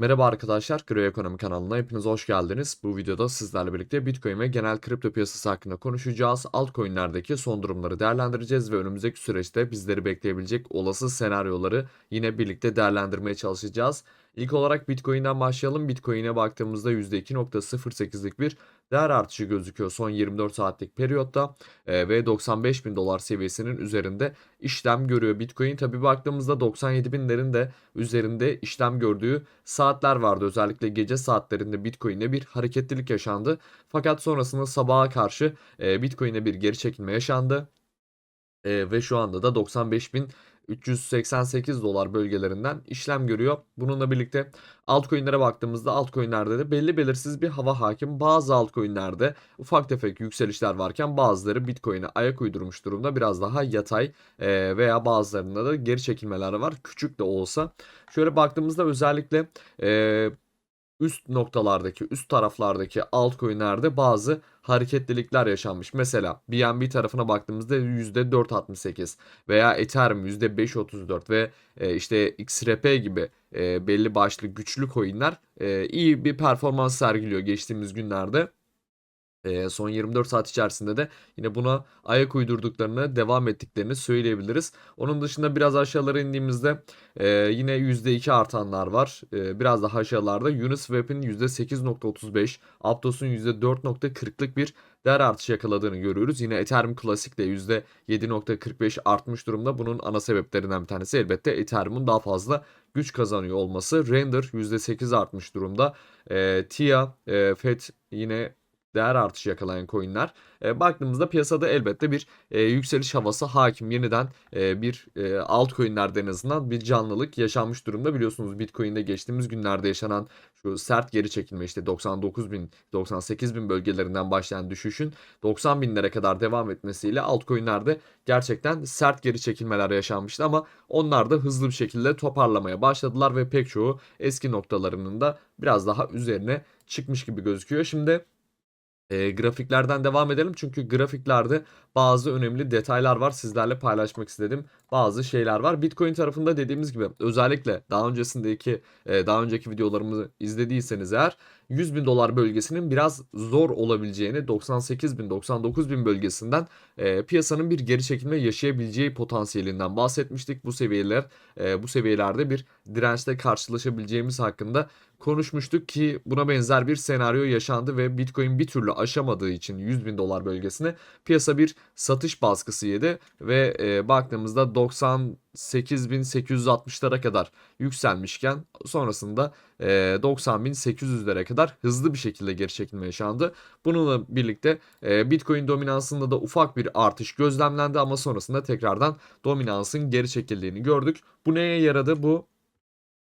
Merhaba arkadaşlar, Gro Ekonomi kanalına hepiniz hoş geldiniz. Bu videoda sizlerle birlikte Bitcoin ve genel kripto piyasası hakkında konuşacağız. Altcoin'lerdeki son durumları değerlendireceğiz ve önümüzdeki süreçte bizleri bekleyebilecek olası senaryoları yine birlikte değerlendirmeye çalışacağız. İlk olarak Bitcoin'den başlayalım. Bitcoin'e baktığımızda %2.08'lik bir değer artışı gözüküyor son 24 saatlik periyotta e, ve 95 bin dolar seviyesinin üzerinde işlem görüyor. Bitcoin tabi baktığımızda 97 binlerin de üzerinde işlem gördüğü saatler vardı. Özellikle gece saatlerinde Bitcoin'de bir hareketlilik yaşandı. Fakat sonrasında sabaha karşı e, Bitcoin'e bir geri çekilme yaşandı. E, ve şu anda da 95 bin 388 dolar bölgelerinden işlem görüyor. Bununla birlikte altcoin'lere baktığımızda altcoin'lerde de belli belirsiz bir hava hakim. Bazı altcoin'lerde ufak tefek yükselişler varken bazıları Bitcoin'e ayak uydurmuş durumda. Biraz daha yatay e, veya bazılarında da geri çekilmeler var. Küçük de olsa. Şöyle baktığımızda özellikle e, üst noktalardaki, üst taraflardaki altcoin'lerde bazı hareketlilikler yaşanmış. Mesela BNB tarafına baktığımızda %4.68 veya Ethereum %5.34 ve e, işte XRP gibi e, belli başlı güçlü coin'ler e, iyi bir performans sergiliyor geçtiğimiz günlerde. Son 24 saat içerisinde de yine buna ayak uydurduklarını, devam ettiklerini söyleyebiliriz. Onun dışında biraz aşağılara indiğimizde yine %2 artanlar var. Biraz daha aşağılarda Uniswap'in %8.35, Aptos'un %4.40'lık bir değer artışı yakaladığını görüyoruz. Yine Ethereum Classic de %7.45 artmış durumda. Bunun ana sebeplerinden bir tanesi elbette Ethereum'un daha fazla güç kazanıyor olması. Render %8 artmış durumda. E, TIA, e, FED yine değer artışı yakalayan coinler. E, baktığımızda piyasada elbette bir e, yükseliş havası hakim. Yeniden e, bir e, altcoin'lerde en azından bir canlılık yaşanmış durumda. Biliyorsunuz Bitcoin'de geçtiğimiz günlerde yaşanan şu sert geri çekilme işte 99 bin 98 bin bölgelerinden başlayan düşüşün 90 binlere kadar devam etmesiyle altcoin'lerde gerçekten sert geri çekilmeler yaşanmıştı ama onlar da hızlı bir şekilde toparlamaya başladılar ve pek çoğu eski noktalarının da biraz daha üzerine çıkmış gibi gözüküyor. Şimdi e, grafiklerden devam edelim. Çünkü grafiklerde bazı önemli detaylar var sizlerle paylaşmak istedim. Bazı şeyler var. Bitcoin tarafında dediğimiz gibi özellikle daha öncesindeki e, daha önceki videolarımızı izlediyseniz eğer 100 bin dolar bölgesinin biraz zor olabileceğini 98 bin 99 bin bölgesinden e, piyasanın bir geri çekilme yaşayabileceği potansiyelinden bahsetmiştik. Bu seviyeler e, bu seviyelerde bir dirençle karşılaşabileceğimiz hakkında konuşmuştuk ki buna benzer bir senaryo yaşandı ve Bitcoin bir türlü aşamadığı için 100 bin dolar bölgesine piyasa bir satış baskısı yedi ve e, baktığımızda 98.860'lara kadar yükselmişken sonrasında e, 90.800'lere kadar hızlı bir şekilde geri çekilme yaşandı. Bununla birlikte e, Bitcoin dominansında da ufak bir artış gözlemlendi ama sonrasında tekrardan dominansın geri çekildiğini gördük. Bu neye yaradı? Bu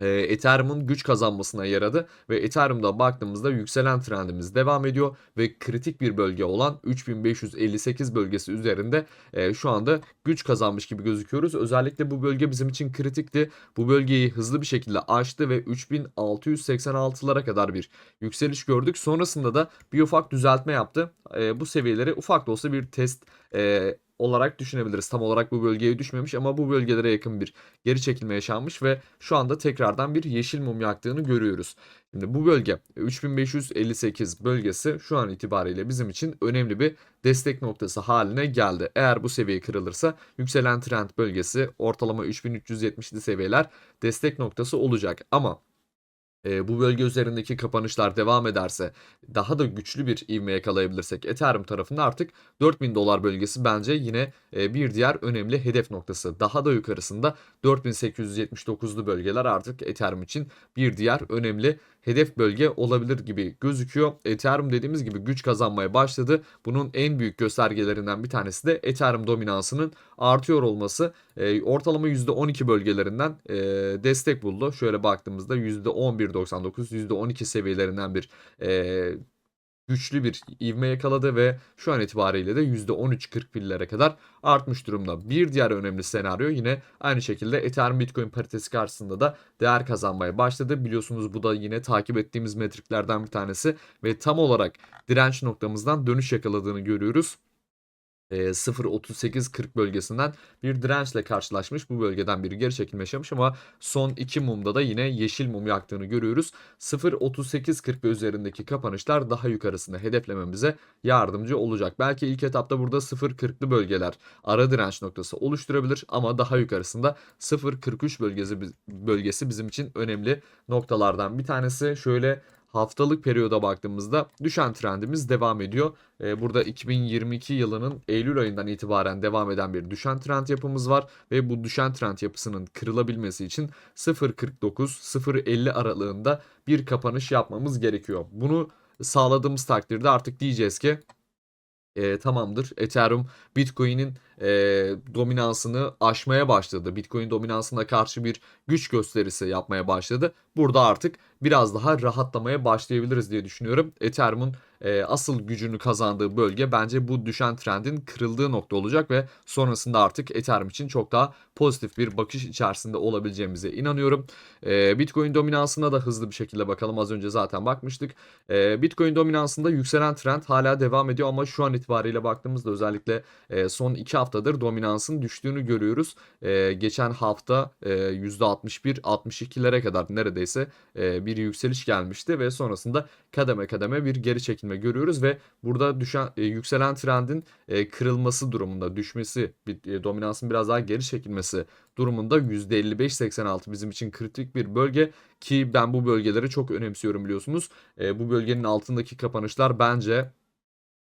e, Ethereum'un güç kazanmasına yaradı ve Ethereum'da baktığımızda yükselen trendimiz devam ediyor ve kritik bir bölge olan 3558 bölgesi üzerinde e, şu anda güç kazanmış gibi gözüküyoruz. Özellikle bu bölge bizim için kritikti. Bu bölgeyi hızlı bir şekilde aştı ve 3686'lara kadar bir yükseliş gördük. Sonrasında da bir ufak düzeltme yaptı. E, bu seviyeleri ufak da olsa bir test e, olarak düşünebiliriz. Tam olarak bu bölgeye düşmemiş ama bu bölgelere yakın bir geri çekilme yaşanmış ve şu anda tekrardan bir yeşil mum yaktığını görüyoruz. Şimdi bu bölge 3558 bölgesi şu an itibariyle bizim için önemli bir destek noktası haline geldi. Eğer bu seviye kırılırsa yükselen trend bölgesi ortalama 3370'li seviyeler destek noktası olacak. Ama e, bu bölge üzerindeki kapanışlar devam ederse daha da güçlü bir ivme yakalayabilirsek Ethereum tarafında artık 4000 dolar bölgesi bence yine e, bir diğer önemli hedef noktası. Daha da yukarısında 4879'lu bölgeler artık Ethereum için bir diğer önemli hedef bölge olabilir gibi gözüküyor. Ethereum dediğimiz gibi güç kazanmaya başladı. Bunun en büyük göstergelerinden bir tanesi de Ethereum dominansının artıyor olması. E, ortalama %12 bölgelerinden e, destek buldu. Şöyle baktığımızda %11.99, %12 seviyelerinden bir e, güçlü bir ivme yakaladı ve şu an itibariyle de %13.40 pillere kadar artmış durumda. Bir diğer önemli senaryo yine aynı şekilde Ethereum Bitcoin paritesi karşısında da değer kazanmaya başladı. Biliyorsunuz bu da yine takip ettiğimiz metriklerden bir tanesi ve tam olarak direnç noktamızdan dönüş yakaladığını görüyoruz. Eee, 0.38-40 bölgesinden bir dirençle karşılaşmış. Bu bölgeden bir geri çekilme yaşamış ama son 2 mumda da yine yeşil mum yaktığını görüyoruz. 0.38-40 ve üzerindeki kapanışlar daha yukarısını hedeflememize yardımcı olacak. Belki ilk etapta burada 0.40'lı bölgeler ara direnç noktası oluşturabilir ama daha yukarısında 0.43 bölgesi bölgesi bizim için önemli noktalardan bir tanesi. Şöyle haftalık periyoda baktığımızda düşen trendimiz devam ediyor. Ee, burada 2022 yılının Eylül ayından itibaren devam eden bir düşen trend yapımız var ve bu düşen trend yapısının kırılabilmesi için 0.49-0.50 aralığında bir kapanış yapmamız gerekiyor. Bunu sağladığımız takdirde artık diyeceğiz ki e, tamamdır. Ethereum Bitcoin'in e, dominansını aşmaya başladı. Bitcoin dominansına karşı bir güç gösterisi yapmaya başladı. Burada artık biraz daha rahatlamaya başlayabiliriz diye düşünüyorum. Ethereum'un e, asıl gücünü kazandığı bölge bence bu düşen trendin kırıldığı nokta olacak ve sonrasında artık Ethereum için çok daha pozitif bir bakış içerisinde olabileceğimize inanıyorum. E, Bitcoin dominansına da hızlı bir şekilde bakalım. Az önce zaten bakmıştık. E, Bitcoin dominansında yükselen trend hala devam ediyor ama şu an itibariyle baktığımızda özellikle e, son 2 haftadır dominansın düştüğünü görüyoruz. E, geçen hafta e, %61-62'lere kadar neredeyse e, bir yükseliş gelmişti ve sonrasında kademe kademe bir geri çekilme görüyoruz ve burada düşen e, yükselen trendin e, kırılması durumunda düşmesi, e, dominansın biraz daha geri çekilmesi durumunda %55-86 bizim için kritik bir bölge ki ben bu bölgeleri çok önemsiyorum biliyorsunuz. E, bu bölgenin altındaki kapanışlar bence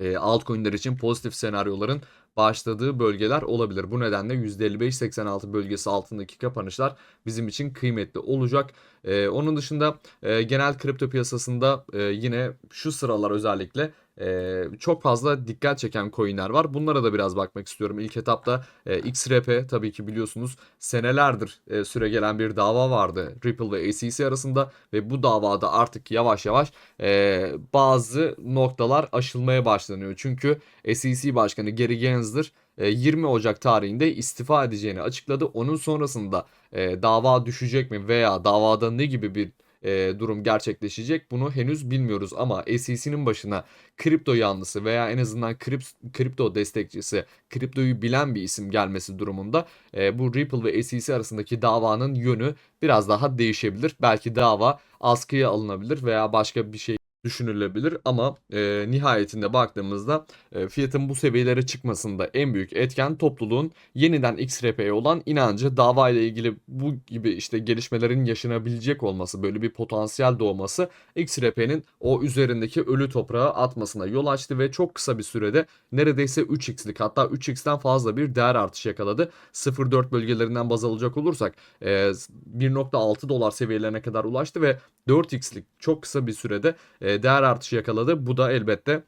e, altcoin'ler için pozitif senaryoların başladığı bölgeler olabilir. Bu nedenle %55-86 bölgesi altındaki kapanışlar bizim için kıymetli olacak. Ee, onun dışında e, genel kripto piyasasında e, yine şu sıralar özellikle e, çok fazla dikkat çeken coinler var. Bunlara da biraz bakmak istiyorum. İlk etapta e, XRP tabii ki biliyorsunuz senelerdir e, süre gelen bir dava vardı Ripple ve SEC arasında ve bu davada artık yavaş yavaş e, bazı noktalar aşılmaya başlanıyor. Çünkü SEC Başkanı Gary Gensler 20 Ocak tarihinde istifa edeceğini açıkladı. Onun sonrasında e, dava düşecek mi veya davada ne gibi bir e, durum gerçekleşecek bunu henüz bilmiyoruz ama SEC'nin başına kripto yanlısı veya en azından krip, kripto destekçisi, kriptoyu bilen bir isim gelmesi durumunda e, bu Ripple ve SEC arasındaki davanın yönü biraz daha değişebilir. Belki dava askıya alınabilir veya başka bir şey düşünülebilir ama e, nihayetinde baktığımızda e, fiyatın bu seviyelere çıkmasında en büyük etken topluluğun yeniden XRP'ye olan inancı dava ile ilgili bu gibi işte gelişmelerin yaşanabilecek olması böyle bir potansiyel doğması XRP'nin o üzerindeki ölü toprağı atmasına yol açtı ve çok kısa bir sürede neredeyse 3x'lik hatta 3x'ten fazla bir değer artışı yakaladı. 0.4 bölgelerinden baz alacak olursak e, 1.6 dolar seviyelerine kadar ulaştı ve 4x'lik çok kısa bir sürede değer artışı yakaladı. Bu da elbette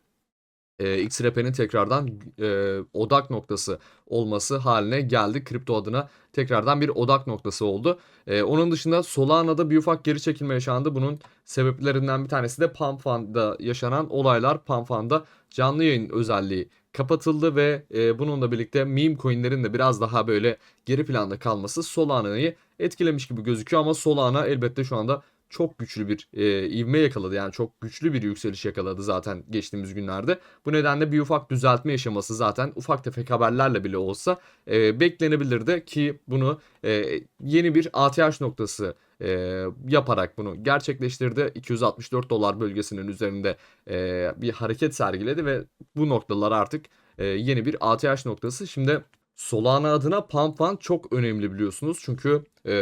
e, XRP'nin tekrardan e, odak noktası olması haline geldi. Kripto adına tekrardan bir odak noktası oldu. E, onun dışında Solana'da bir ufak geri çekilme yaşandı. Bunun sebeplerinden bir tanesi de PanFan'da yaşanan olaylar. PanFan'da canlı yayın özelliği kapatıldı ve e, bununla birlikte meme coinlerin de biraz daha böyle geri planda kalması Solana'yı etkilemiş gibi gözüküyor ama Solana elbette şu anda çok güçlü bir e, ivme yakaladı. Yani çok güçlü bir yükseliş yakaladı zaten geçtiğimiz günlerde. Bu nedenle bir ufak düzeltme yaşaması zaten ufak tefek haberlerle bile olsa e, beklenebilirdi ki bunu e, yeni bir ATH noktası e, yaparak bunu gerçekleştirdi. 264 dolar bölgesinin üzerinde e, bir hareket sergiledi ve bu noktalar artık e, yeni bir ATH noktası. Şimdi Solana adına Pump Fund çok önemli biliyorsunuz. Çünkü e,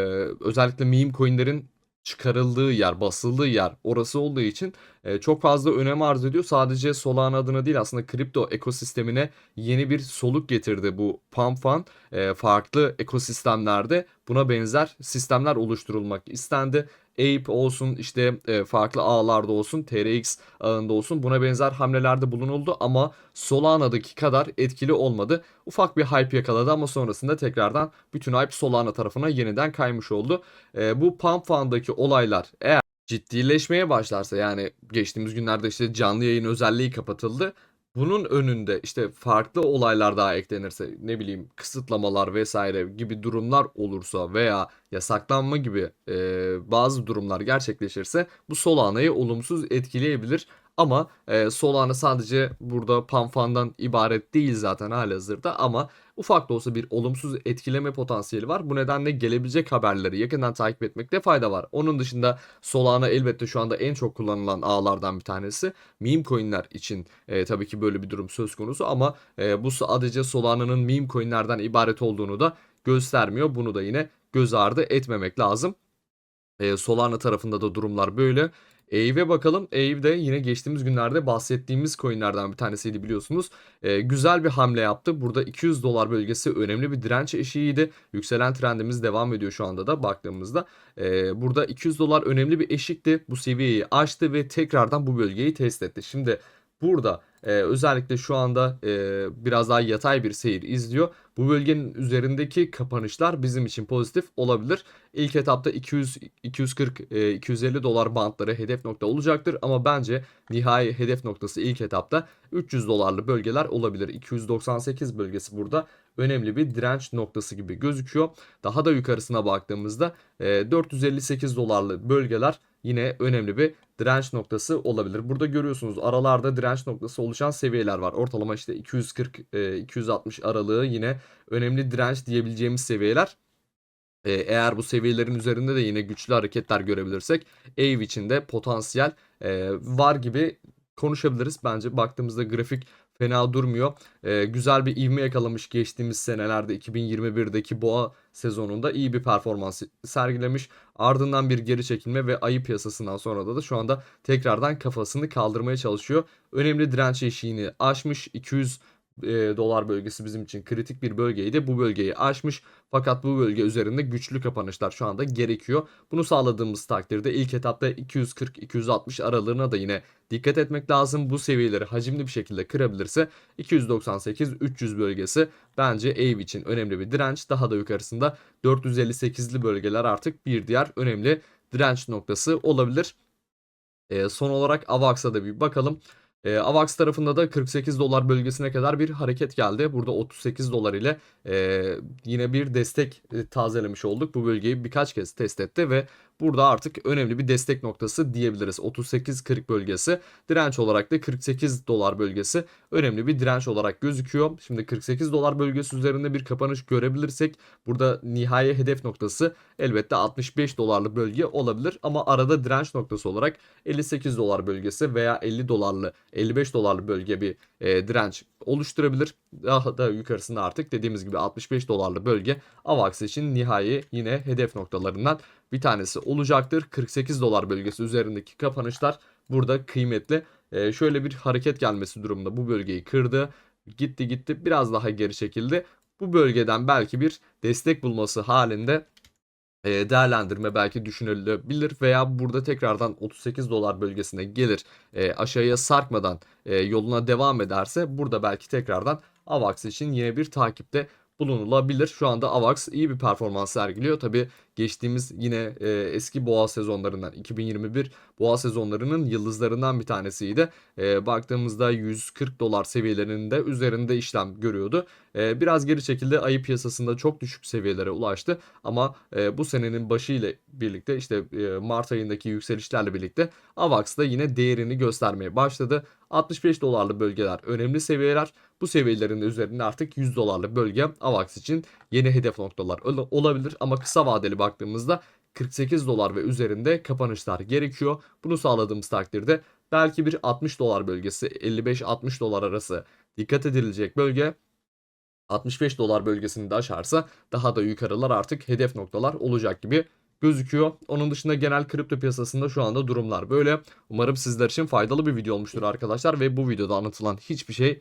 özellikle meme coinlerin çıkarıldığı yer, basıldığı yer orası olduğu için e, çok fazla önem arz ediyor. Sadece Solana adına değil aslında kripto ekosistemine yeni bir soluk getirdi bu Pump. E, farklı ekosistemlerde buna benzer sistemler oluşturulmak istendi. Ape olsun işte e, farklı ağlarda olsun TRX ağında olsun buna benzer hamlelerde bulunuldu ama Solana'daki kadar etkili olmadı. Ufak bir hype yakaladı ama sonrasında tekrardan bütün hype Solana tarafına yeniden kaymış oldu. E, bu Pump Fund'daki olaylar eğer ciddileşmeye başlarsa yani geçtiğimiz günlerde işte canlı yayın özelliği kapatıldı. Bunun önünde işte farklı olaylar daha eklenirse ne bileyim kısıtlamalar vesaire gibi durumlar olursa veya yasaklanma gibi e, bazı durumlar gerçekleşirse bu Solana'yı olumsuz etkileyebilir. Ama e, Solana sadece burada Panfan'dan ibaret değil zaten halihazırda ama ufak da olsa bir olumsuz etkileme potansiyeli var. Bu nedenle gelebilecek haberleri yakından takip etmekte fayda var. Onun dışında Solana elbette şu anda en çok kullanılan ağlardan bir tanesi. Meme coinler için e, tabii ki böyle bir durum söz konusu ama e, bu sadece Solana'nın meme coinlerden ibaret olduğunu da göstermiyor. Bunu da yine göz ardı etmemek lazım. E, Solana tarafında da durumlar böyle. Aave bakalım. Aave de yine geçtiğimiz günlerde bahsettiğimiz coinlerden bir tanesiydi biliyorsunuz. E, güzel bir hamle yaptı. Burada 200 dolar bölgesi önemli bir direnç eşiğiydi. Yükselen trendimiz devam ediyor şu anda da baktığımızda. E, burada 200 dolar önemli bir eşikti. Bu seviyeyi aştı ve tekrardan bu bölgeyi test etti. Şimdi burada e, özellikle şu anda e, biraz daha yatay bir seyir izliyor. Bu bölgenin üzerindeki kapanışlar bizim için pozitif olabilir. İlk etapta 200 240 e, 250 dolar bantları hedef nokta olacaktır ama bence nihai hedef noktası ilk etapta 300 dolarlı bölgeler olabilir. 298 bölgesi burada önemli bir direnç noktası gibi gözüküyor. Daha da yukarısına baktığımızda e, 458 dolarlı bölgeler yine önemli bir direnç noktası olabilir. Burada görüyorsunuz aralarda direnç noktası oluşan seviyeler var. Ortalama işte 240-260 aralığı yine önemli direnç diyebileceğimiz seviyeler. Ee, eğer bu seviyelerin üzerinde de yine güçlü hareketler görebilirsek EV için de potansiyel e, var gibi konuşabiliriz. Bence baktığımızda grafik fena durmuyor. Ee, güzel bir ivme yakalamış geçtiğimiz senelerde 2021'deki boğa sezonunda iyi bir performans sergilemiş. Ardından bir geri çekilme ve ayı piyasasından sonra da, da şu anda tekrardan kafasını kaldırmaya çalışıyor. Önemli direnç eşiğini aşmış. 200 e, dolar bölgesi bizim için kritik bir bölgeydi. Bu bölgeyi aşmış fakat bu bölge üzerinde güçlü kapanışlar şu anda gerekiyor. Bunu sağladığımız takdirde ilk etapta 240-260 aralığına da yine dikkat etmek lazım. Bu seviyeleri hacimli bir şekilde kırabilirse 298-300 bölgesi bence EV için önemli bir direnç. Daha da yukarısında 458'li bölgeler artık bir diğer önemli direnç noktası olabilir. E, son olarak AVAX'a da bir bakalım. E, AVAX tarafında da 48 dolar bölgesine kadar bir hareket geldi. Burada 38 dolar ile e, yine bir destek e, tazelemiş olduk. Bu bölgeyi birkaç kez test etti ve burada artık önemli bir destek noktası diyebiliriz. 38-40 bölgesi direnç olarak da 48 dolar bölgesi önemli bir direnç olarak gözüküyor. Şimdi 48 dolar bölgesi üzerinde bir kapanış görebilirsek burada nihai hedef noktası elbette 65 dolarlı bölge olabilir ama arada direnç noktası olarak 58 dolar bölgesi veya 50 dolarlı 55 dolarlı bölge bir e, direnç oluşturabilir. Daha da yukarısında artık dediğimiz gibi 65 dolarlı bölge AVAX için nihai yine hedef noktalarından bir tanesi olacaktır. 48 dolar bölgesi üzerindeki kapanışlar burada kıymetli. E, şöyle bir hareket gelmesi durumunda bu bölgeyi kırdı. Gitti gitti biraz daha geri çekildi. Bu bölgeden belki bir destek bulması halinde e, değerlendirme belki düşünülebilir veya burada tekrardan 38 dolar bölgesine gelir e, aşağıya sarkmadan e, yoluna devam ederse burada belki tekrardan AVAX için yine bir takipte bulunulabilir. Şu anda AVAX iyi bir performans sergiliyor. Tabi geçtiğimiz yine e, eski boğa sezonlarından 2021 boğa sezonlarının yıldızlarından bir tanesiydi. E, baktığımızda 140 dolar seviyelerinde üzerinde işlem görüyordu. E, biraz geri çekildi. Ayı piyasasında çok düşük seviyelere ulaştı. Ama e, bu senenin başı ile birlikte işte e, Mart ayındaki yükselişlerle birlikte AVAX da yine değerini göstermeye başladı. 65 dolarlı bölgeler önemli seviyeler. Bu seviyelerin üzerinde artık 100 dolarlı bölge AVAX için yeni hedef noktalar olabilir ama kısa vadeli baktığımızda 48 dolar ve üzerinde kapanışlar gerekiyor. Bunu sağladığımız takdirde belki bir 60 dolar bölgesi 55-60 dolar arası dikkat edilecek bölge 65 dolar bölgesini de aşarsa daha da yukarılar artık hedef noktalar olacak gibi gözüküyor. Onun dışında genel kripto piyasasında şu anda durumlar böyle. Umarım sizler için faydalı bir video olmuştur arkadaşlar ve bu videoda anlatılan hiçbir şey